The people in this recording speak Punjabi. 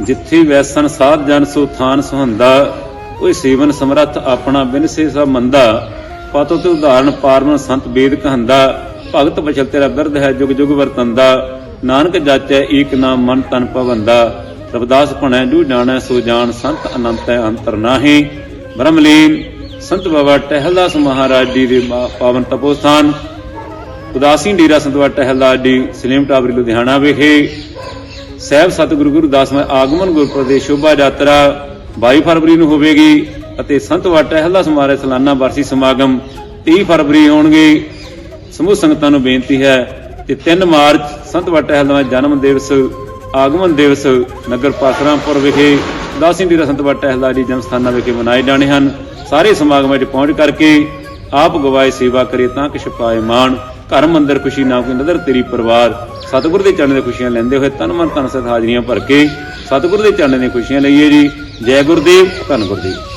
ਜਿੱਥੇ ਵੈਸਨ ਸਾਧ ਜਨ ਸੋ ਥਾਨ ਸੁਹੰਦਾ, ਓਏ ਸੇਵਨ ਸਮਰੱਥ ਆਪਣਾ ਬਿਨ ਸਭ ਮੰਦਾ। ਪਤੋ ਤੇ ਉਦਾਹਰਣ ਪਾਰਮਨ ਸੰਤ ਵੇਦ ਕਹੰਦਾ, ਭਗਤ ਬਚਲ ਤੇਰਾ ਬਿਰਧ ਹੈ ਜੁਗ ਜੁਗ ਵਰਤੰਦਾ। ਨਾਨਕ ਜਾਚੈ ਏਕ ਨਾਮ ਮਨ ਤਨ ਪਵੰਦਾ ਰਬਦਾਸ ਭਣੈ ਜੂ ਜਾਣੈ ਸੋ ਜਾਣ ਸੰਤ ਅਨੰਤ ਹੈ ਅੰਤਰ ਨਾਹੀ। ਬ੍ਰਹਮਲੀਨ, ਸੰਤ ਬਾਬਾ ਟਹਿਲਦਾਸ ਮਹਾਰਾਜ ਜੀ ਦੇ ਮਾ- ਪਾਵਨ ਤਪੋਸਥਾਨ। ਉਦਾਸੀ ਡੇਰਾ ਸੰਤਵਾ ਟਹਿਲਦਾਸ ਜੀ, ਸਲੀਮ ਟਾਵਰੀ ਲੁਧਿਆਣਾ ਵਿਖੇ ਸਹਿਬ ਸਤਿਗੁਰੂ ਗੁਰੂ ਦਸਵੇਂ ਆਗਮਨ ਗੁਰਪੁਰਬ ਦੀ ਸ਼ੋਭਾ ਯਾਤਰਾ 22 ਫਰਵਰੀ ਨੂੰ ਹੋਵੇਗੀ ਅਤੇ ਸੰਤ ਵਾਟਾ ਟਹਿਲਦਾਸ ਮਹਾਰਾਜ ਸਾਲਾਨਾ ਵਾਰਸੀ ਸਮਾਗਮ 30 ਫਰਵਰੀ ਹੋਣਗੇ ਸਮੂਹ ਸੰਗਤਾਂ ਨੂੰ ਬੇਨਤੀ ਹੈ ਕਿ 3 ਮਾਰਚ ਸੰਤ ਵਾਟਾ ਟਹਿਲਦਾਸ ਜਨਮ ਦਿਵਸ, ਆਗਮਨ ਦਿਵਸ ਨਗਰ ਪਾਸਰਾਮਪੁਰ ਵਿਖੇ ਦਾਸੀ ਡੇਰਾ ਸੰਤ ਵਾਟਾ ਟਹਿਲਦਾਸ ਜੀ ਜਨਮ ਸਥਾਨਾਂ ਵਿਖੇ ਮਨਾਏ ਜਾਣੇ ਹਨ। ਸਾਰੇ ਸਮਾਗਮਾਂ 'ਚ ਪਹੁੰਚ ਕਰਕੇ ਆਪ ਗਵਾਏ ਸੇਵਾ ਕਰੇ ਤਾਂ ਕਿ ਛਪਾਏ ਮਾਣ ਘਰ ਮੰਦਰ ਖੁਸ਼ੀ ਨਾ ਕੋਈ ਨਦਰ, ਤੇਰੀ ਪਰਿਵਾਰ। ਸਤਿਗੁਰ ਦੇ ਚਰਨ ਦੇ ਖੁਸ਼ੀਆਂ ਲੈਂਦੇ ਹੋਏ ਤਨ ਮਨ ਤਨ ਸਤ ਹਾਜ਼ਰੀਆਂ ਭਰ ਕੇ ਸਤਿਗੁਰ ਦੇ ਚਰਨ ਦੀਆਂ ਖੁਸ਼ੀਆਂ ਲਈਏ ਜੀ। ਜੈ ਗੁਰਦੇਵ, ਧੰਨ ਗੁਰਦੇਵ।